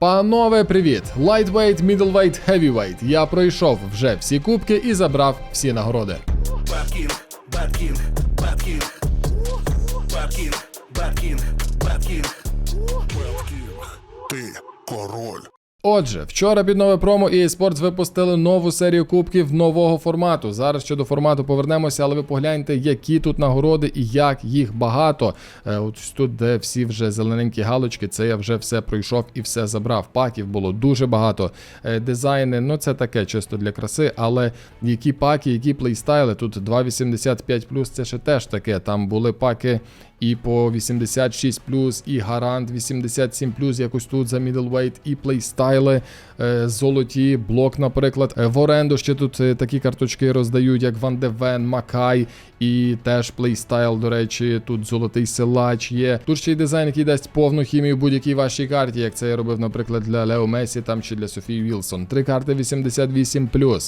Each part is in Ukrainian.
Панове, привіт! Lightweight, middleweight, heavyweight. Я пройшов вже всі кубки і забрав всі нагороди. Bad King, Bad King, Отже, вчора під нове промо EA Sports випустили нову серію кубків нового формату. Зараз ще до формату повернемося, але ви погляньте, які тут нагороди і як їх багато. Е, От тут, де всі вже зелененькі галочки, це я вже все пройшов і все забрав. Паків було дуже багато. Е, Дизайни, ну це таке чисто для краси, але які паки, які плейстайли. Тут 2.85 це ще теж таке. Там були паки і по 86 і гарант 87 якось тут за middleweight, і плейстайли е, золоті, блок, наприклад. Е, в оренду ще тут е, такі карточки роздають, як Ван Девен, Макай, і теж плейстайл, до речі, тут золотий силач є. Тут ще й дизайн, який дасть повну хімію будь-якій вашій карті, як це я робив, наприклад, для Лео Месі там чи для Софії Вілсон. Три карти 88 Ем,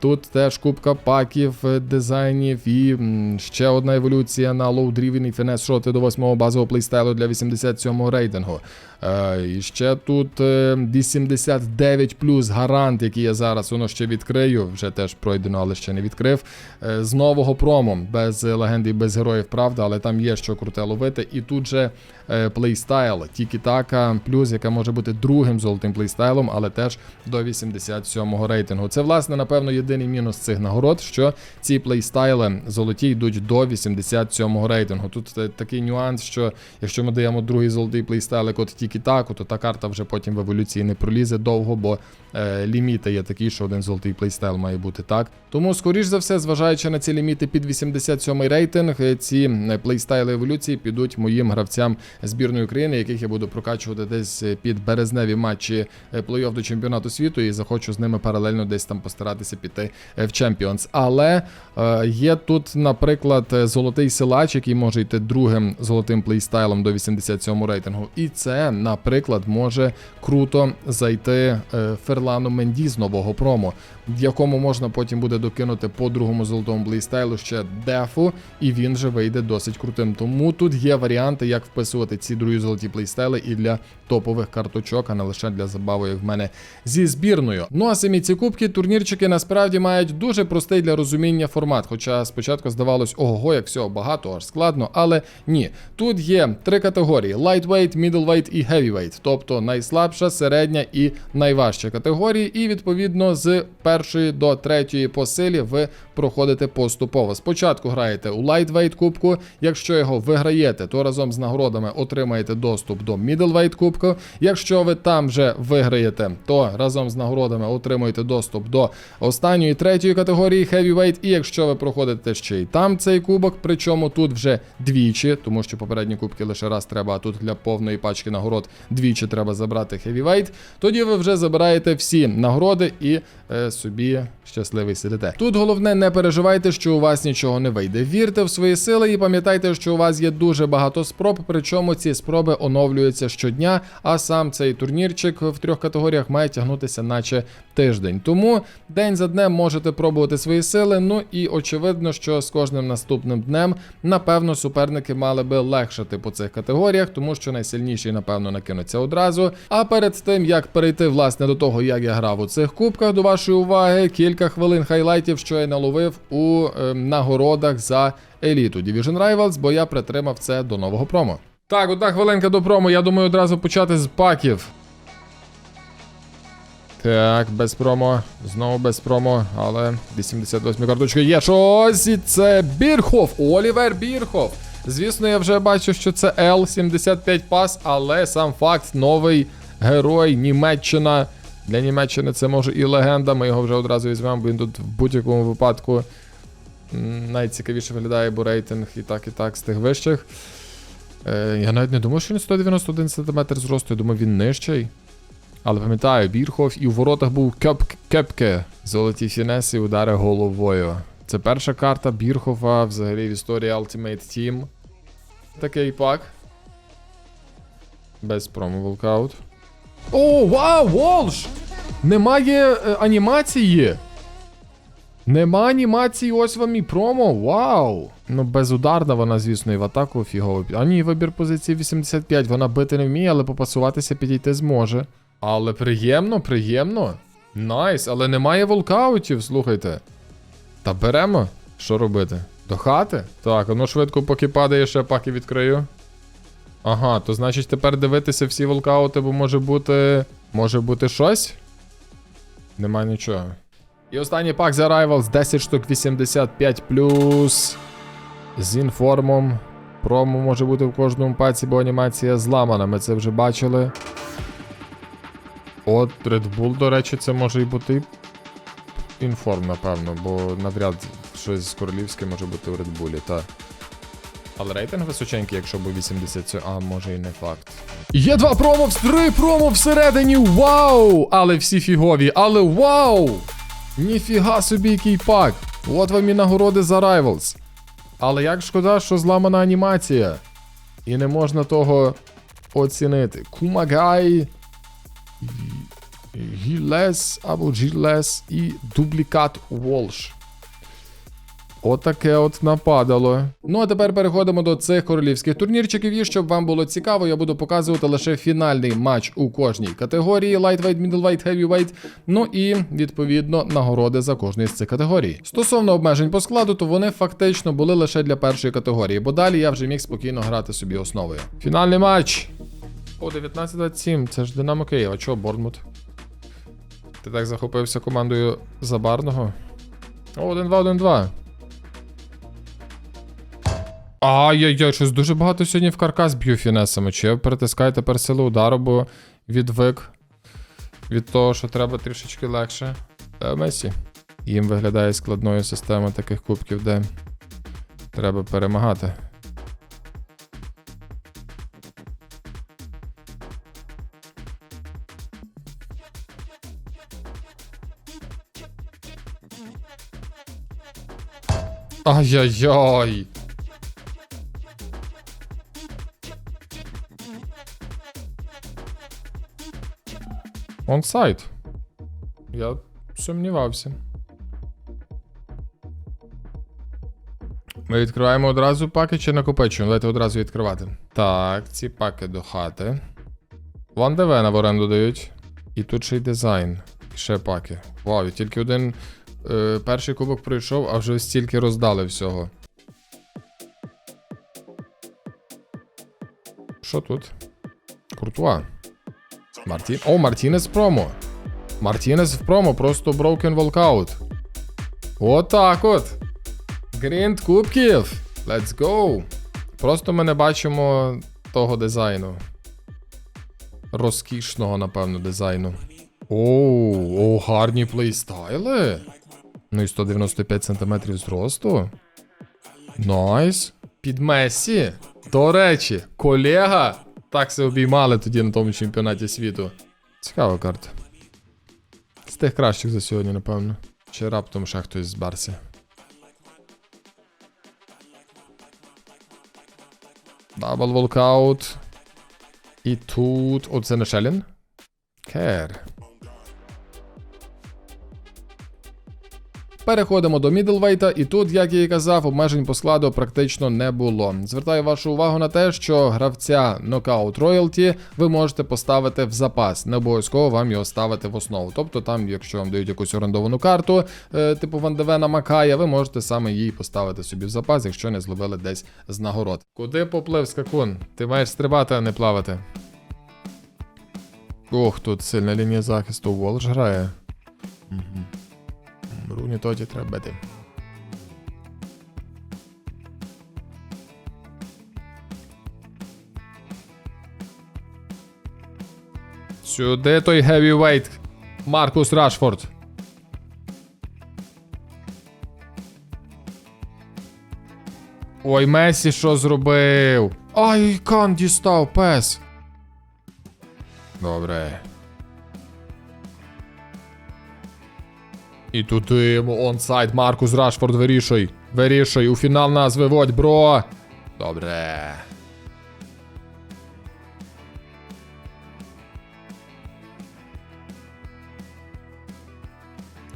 Тут теж кубка паків, е, дизайнів і ще одна еволюція на лоу рівень і фінес шоти до 8-го базового плейстайлу для 87-го рейтингу. Е, І ще тут е, 89 плюс гарант, який я зараз воно ще відкрию. Вже теж пройдено, але ще не відкрив. Е, З нового промо, без легенди без героїв, правда, але там є що круте ловити. І тут же е, плейстайл, Тікі-Така плюс, яка може бути другим золотим плейстайлом, але теж до 87-го рейтингу. Це, власне, напевно, єдиний мінус цих нагород, що ці плейстайли золоті йдуть до 87-го рейтингу. Тут такий нюанс, що якщо ми даємо другий золотий плейстайл, от Тікі-Таку, то та карта вже потім в еволюції не пролізе довго, бо е, ліміти є такі, що один золотий плейстайл має бути так. Тому, скоріш за все, зважаючи на ці ліміти під 87-й рейтинг, е, ці е, плейстайли еволюції підуть моїм гравцям збірної України, яких я буду прокачувати десь е, під березневі матчі плей-офф до чемпіонату світу, і захочу з ними паралельно десь там постаратися піти е, в Champions. Але е, є тут, наприклад, е, золотий силач, який може йти другим золотим плейстайлом до 87 рейтингу. І це, наприклад, може круто зайти Ферлану Менді з нового промо, в якому можна потім буде докинути по другому золотому плейстайлу ще дефу, і він же вийде досить крутим. Тому тут є варіанти, як вписувати ці другі золоті плейстайли і для топових карточок, а не лише для забави, як в мене зі збірною. Ну а самі ці кубки, турнірчики насправді мають дуже простий для розуміння формат. Хоча спочатку здавалось, ого, як всього багато, аж складно, але ні. Тут є три категорії: lightweight, middleweight і heavyweight, тобто найслабша, середня і найважча категорії. І відповідно з першої до третьої по силі ви проходите поступово. Спочатку граєте у lightweight кубку. Якщо його виграєте, то разом з нагородами отримаєте доступ до middleweight кубку. Якщо ви там вже виграєте, то разом з нагородами отримуєте доступ до останньої третьої категорії heavyweight. І якщо ви проходите ще й там цей кубок, причому тут вже двічі, тому що попередні кубки лише раз треба, а тут для повної пачки нагород двічі треба забрати heavyweight, тоді ви вже забираєте всі нагороди і е, собі щасливий сидите. Тут головне не переживайте, що у вас нічого не вийде. Вірте в свої сили і пам'ятайте, що у вас є дуже багато спроб, причому ці спроби оновлюються щодня, а сам цей турнірчик в трьох категоріях має тягнутися, наче тиждень. Тому день за днем можете пробувати свої сили. Ну і очевидно, що з кожним наступним днем, напевно, суперники мали би легшати по цих категоріях, тому що найсильніші, напевно, накинуться одразу. А перед тим як перейти власне до того, як я грав у цих кубках, до вашої уваги кілька хвилин хайлайтів, що я наловив у е, нагородах за еліту Division Rivals, бо я притримав це до нового промо. Так, одна хвилинка до промо. Я думаю, одразу почати з паків. Так, без промо, знову без промо, але 88 карточки є щось, і це Бірхов, Олівер Бірхов. Звісно, я вже бачу, що це L75 пас, але сам факт новий герой Німеччина. Для Німеччини це може і легенда. Ми його вже одразу візьмемо, бо він тут в будь-якому випадку найцікавіше виглядає, бо рейтинг і так, і так з тих вищих. Е, я навіть не думав, що він 191 см зросту, я думав, він нижчий. Але пам'ятаю, Бірхов і у воротах був Кеп Кепке. Золоті фінеси, удари головою. Це перша карта Бірхова взагалі в історії Ultimate Team. Такий пак. Без промо волкаут. О, вау, Волш! Немає е, анімації. Нема анімації, ось вам і промо. Вау! Ну, безударна вона, звісно, і в атаку фігово. А ні, вибір позиції 85. Вона бити не вміє, але попасуватися підійти зможе. Але приємно, приємно. Найс, але немає волкаутів, слухайте. Та беремо. Що робити? До хати? Так, воно швидко, поки падає, ще паки відкрию. Ага, то значить тепер дивитися всі волкаути, бо може бути. Може бути щось? Нема нічого. І останній пак за Rivals 10 штук 85 з інформом. Промо може бути в кожному паці, бо анімація зламана. Ми це вже бачили. От Red Bull, до речі, це може і бути інформ, напевно, бо навряд щось з королівським може бути в Red Bull, та. Але рейтинг височенький, якщо був 87, а може і не факт. Є два промо, три промо всередині. Вау! Але всі фігові, але вау! Ніфіга собі який пак. От вам і нагороди за Rivals. Але як шкода, що зламана анімація. І не можна того оцінити. Кумагай. Гілес або Гілес і дублікат Волш. Отаке от нападало. Ну а тепер переходимо до цих королівських турнірчиків. І щоб вам було цікаво, я буду показувати лише фінальний матч у кожній категорії: Lightweight, Middleweight, Heavyweight, Ну і відповідно нагороди за кожну з цих категорій. Стосовно обмежень по складу, то вони фактично були лише для першої категорії, бо далі я вже міг спокійно грати собі основою. Фінальний матч. О, 19-27, це ж Динамо Київ, а чого Борнмут? Ти так захопився командою Забарного? О, 1-2-1-2. Ай-яй-яй, щось дуже багато сьогодні в каркас б'ю фінесами. Чи я перетискаю тепер силу удару, бо відвик від того, що треба трішечки легше. Та Месі. Їм виглядає складною система таких кубків, де треба перемагати. Ай-яй-яй. Онсайт. Я сумнівався. Ми відкриваємо одразу паки чи накопичуємо? Давайте одразу відкривати. Так, ці паки до хати. Ван Девена в оренду дають. І тут ще й дизайн. Ще паки. Вау, і тільки один е, перший кубок пройшов, а вже стільки роздали всього. Що тут? Куртуа. Мартін. О, Мартінес промо. Мартінес в промо, просто Broken Walkout. Отак от. Грінд кубків. Let's go. Просто ми не бачимо того дизайну. Розкішного, напевно, дизайну. Оу, о, гарні плейстайли. Ну і 195 см зросту. Найс. Під Месі. До речі, колега. Так се обіймали тоді на тому чемпіонаті світу. Цікава карта. З тих кращих за сьогодні, напевно. Чи раптом ще хтось з Барсі. Дабл волкаут. І тут. Оце це не Шелін? Кер. Переходимо до мідлвейта, і тут, як я і казав, обмежень по складу практично не було. Звертаю вашу увагу на те, що гравця Knockout Royalty ви можете поставити в запас. Не обов'язково вам його ставити в основу. Тобто, там, якщо вам дають якусь орендовану карту, е, типу Вандевена Макая, ви можете саме її поставити собі в запас, якщо не зловили десь з нагород. Куди поплив скакун? Ти маєш стрибати, а не плавати. Ох, тут сильна лінія захисту. Волж грає. Угу. Руні тоді треба бити. Сюди той heavyweight Маркус Рашфорд. Ой, Месі що зробив? Ай, кан дістав пес. Добре. І тут йому онсайд Маркус Рашфорд вирішуй. Вирішуй, у фінал нас виводь, бро. Добре.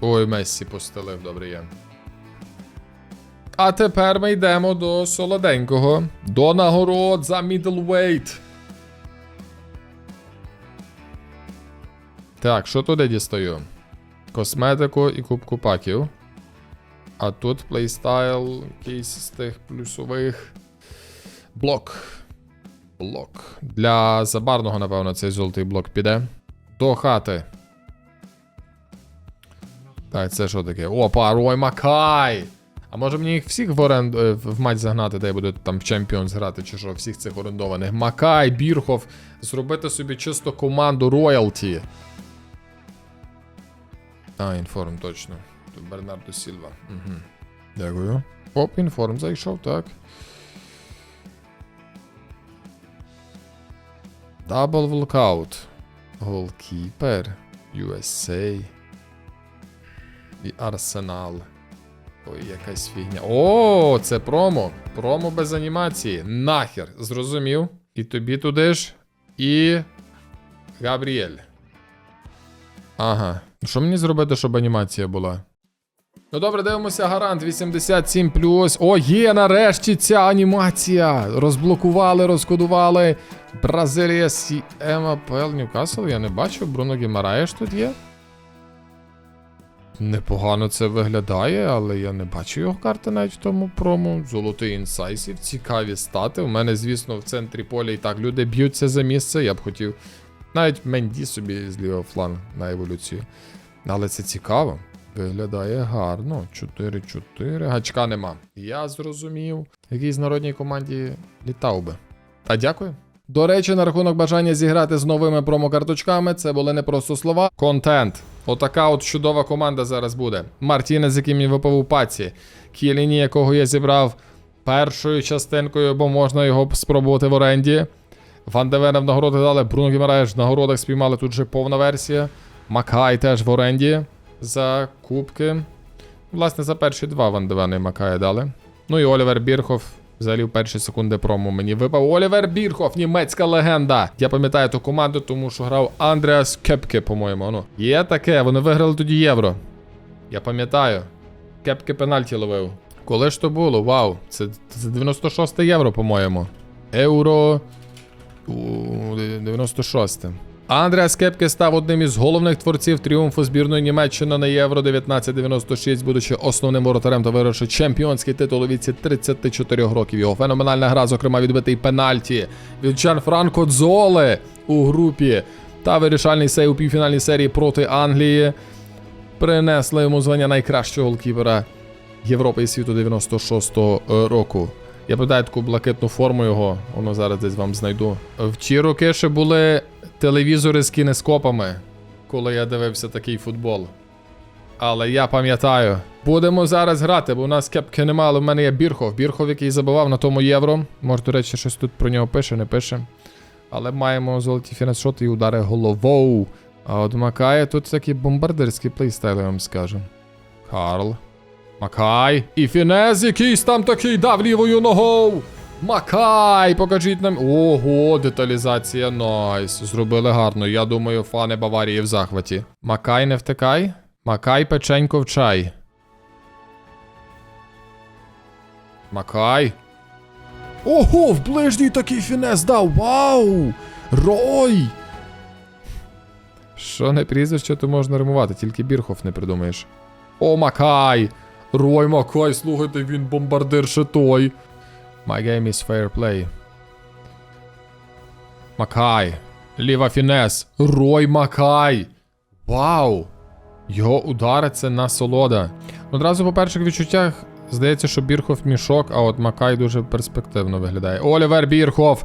Ой, Мессі постелив, добре є. А тепер ми йдемо до солоденького. До нагород за middleweight. Так, що туди дістаю? Косметику і кубку паків. А тут плейстайл, якийсь з тих плюсових. Блок. Блок. Для забарного, напевно, цей золотий блок піде. До хати. Так, це що таке? Опа, Рой Макай! А може мені їх всіх в оренду е, в матч загнати, де я буду там в Champions грати, чи що, всіх цих орендованих. Макай, Бірхов, зробити собі чисто команду роялті. А, інформ, точно. Тут Бернардо Сілва. Угу. Дякую. Оп, інформ зайшов, так. Дабл волкаут. Голкіпер. USA. І Арсенал. Ой, якась фігня. О, це промо. Промо без анімації. Нахер. Зрозумів. І тобі туди ж. І. Габріель. Ага. Що мені зробити, щоб анімація була? Ну добре, дивимося гарант 87 О, є нарешті ця анімація. Розблокували, розкодували. Бразилія Сі МАПЛ Ньюкасл. Я не бачив. Бруно Гімараєш тут є. Непогано це виглядає, але я не бачу його карти навіть в тому промо. Золотий інсайсів, цікаві стати. У мене, звісно, в центрі поля і так люди б'ються за місце. Я б хотів навіть Менді собі з лівого флангу на еволюцію. Але це цікаво. Виглядає гарно. 4-4. Гачка нема. Я зрозумів. Якийсь народній команді літав би. Та дякую. До речі, на рахунок бажання зіграти з новими промокарточками, це були не просто слова. Контент. Отака от чудова команда зараз буде. Мартінес, який мені випав у паці. Кіліні, якого я зібрав першою частинкою, бо можна його спробувати в оренді. Ван Девена в нагороди дали. Бруно Гімараєш в нагородах спіймали тут же повна версія. Макай теж в оренді за кубки. Власне, за перші два Ван Девена і Макая дали. Ну і Олівер Бірхов. Взагалі в перші секунди промо мені випав Олівер Бірхов, німецька легенда. Я пам'ятаю ту команду, тому що грав Андреас Кепке, по-моєму. Ну, є таке, вони виграли тоді євро. Я пам'ятаю. Кепке пенальті ловив. Коли ж то було? Вау, це, це 96 євро, по-моєму. Евро. У 96. Андреас Кепке став одним із головних творців тріумфу збірної Німеччини на Євро 1996, будучи основним воротарем та вигравши чемпіонський титул у віці 34 років. Його феноменальна гра, зокрема, відбитий пенальті від Чан Франко Дзоле у групі та вирішальний сей у півфінальній серії проти Англії принесли йому звання найкращого голкіпера Європи і світу 96-го року. Я пам'ятаю таку блакитну форму його, воно зараз десь вам знайду. В ті роки ще були телевізори з кінескопами, коли я дивився такий футбол. Але я пам'ятаю. Будемо зараз грати, бо у нас кепки немає, але в мене є Бірхов. Бірхов, який забивав на тому євро. Може, до речі, щось тут про нього пише, не пише. Але маємо золоті фінансшоти і удари головою. А от Макає тут такий бомбардирський плейстайл, я вам скажу. Карл. Макай. І фінез якийсь там такий дав лівою ногою. Макай, покажіть нам. Ого, деталізація, найс. Зробили гарно. Я думаю, фани Баварії в захваті. Макай не втикай. Макай печенько в чай. Макай. Ого, в ближній такий фінес дав. Вау! Рой! Що не прізвище, то можна римувати, тільки Бірхов не придумаєш. О, Макай! Рой Макай, слухайте, він бомбардир ще той. My game is fair play. Макай. Ліва фінес. Рой Макай. Вау! Його удари це насолода. Одразу по перших відчуттях здається, що Бірхов мішок, а от Макай дуже перспективно виглядає. Олівер Бірхов!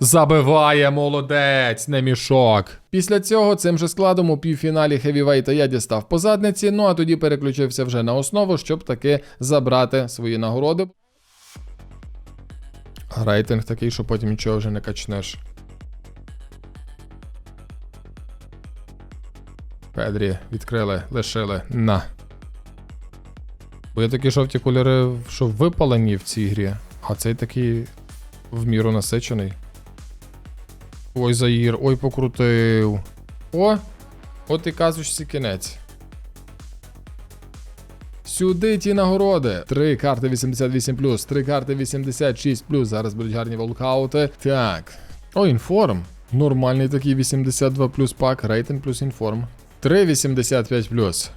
Забиває молодець, не мішок. Після цього цим же складом у півфіналі хевівейта я дістав по задниці, ну а тоді переключився вже на основу, щоб таки забрати свої нагороди. Рейтинг такий, що потім нічого вже не качнеш. Педрі відкрили, лишили. На. Бо є такі жовті кольори, що випалені в цій грі, а цей такий в міру насичений. Ой, Заїр, ой, покрутив. О! От і казочці кінець. Сюди ті нагороди. Три карти 88 три карти 86 Зараз будуть гарні волкаути. Так. О, інформ. Нормальний такий 82 плюс пак, рейтинг плюс інформ. 3,85 плюс.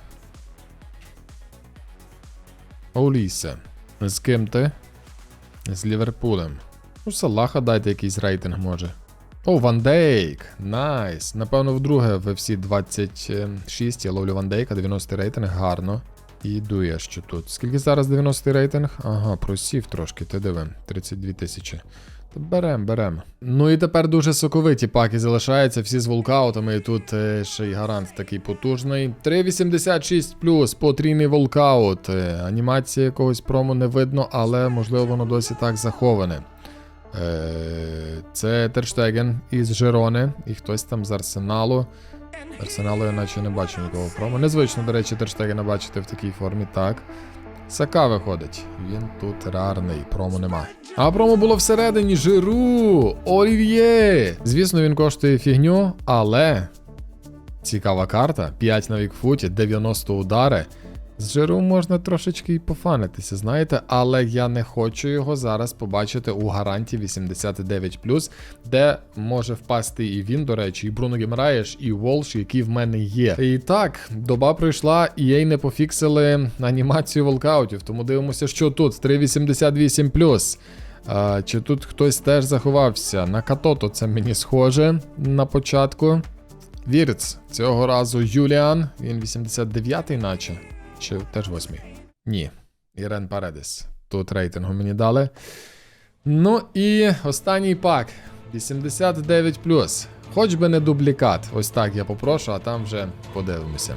Оліса. З ким ти? З Ліверпулем. Ну, Салаха дайте якийсь рейтинг може. О, Ван Дейк. Найс. Напевно, вдруге в FC 26 я ловлю Ван Дейка, 90 рейтинг, гарно. І я що тут. Скільки зараз 90 рейтинг? Ага, просів трошки, ти диви. 32 тисячі. Берем, берем. Ну і тепер дуже соковиті паки залишаються, всі з волкаутами, і тут е, ще й гарант такий потужний. 3,86 плюс, потрійний волкаут. Е, анімації якогось промо не видно, але можливо воно досі так заховане. Е, це Терштеген із Жерони, і хтось там з Арсеналу. Арсеналу я наче не бачу нікого в промо. Незвично, до речі, Терштегена бачити в такій формі, так. Сака виходить. Він тут рарний, промо нема. А промо було всередині Жиру! Олів'є! Звісно, він коштує фігню, але цікава карта. 5 на вікфуті, 90 удари. З Жиру можна трошечки і пофанитися, знаєте, але я не хочу його зараз побачити у гаранті 89, де може впасти і він, до речі, і Бруно Гемраєш, і Волш, які в мене є. І так, доба пройшла, і їй не пофіксили анімацію волкаутів, тому дивимося, що тут 388 А, чи тут хтось теж заховався? На Катото це мені схоже на початку. Вірц, цього разу Юліан, він 89-й, наче. Чи теж 8-й? Ні. Ірен Паредес. Тут рейтингу мені дали. Ну і останній пак. 89. Хоч би не дублікат. Ось так я попрошу, а там вже подивимося.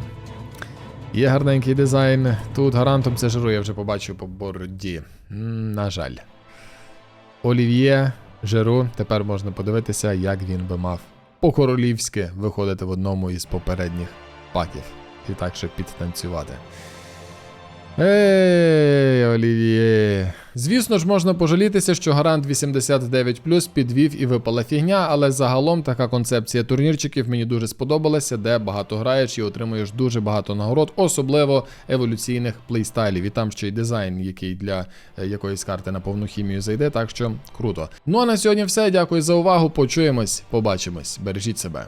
Є гарненький дизайн. Тут гарантом це жиру, я вже побачив по бороді. На жаль. Олів'є, Жиру. Тепер можна подивитися, як він би мав по-королівськи виходити в одному із попередніх паків. І так ще підтанцювати. Ей, Олів'є. Звісно ж, можна пожалітися, що гарант 89 підвів і випала фігня, але загалом така концепція турнірчиків мені дуже сподобалася, де багато граєш і отримуєш дуже багато нагород, особливо еволюційних плейстайлів. І там ще й дизайн, який для е, якоїсь карти на повну хімію зайде, так що круто. Ну а на сьогодні все. Дякую за увагу. Почуємось, побачимось. Бережіть себе.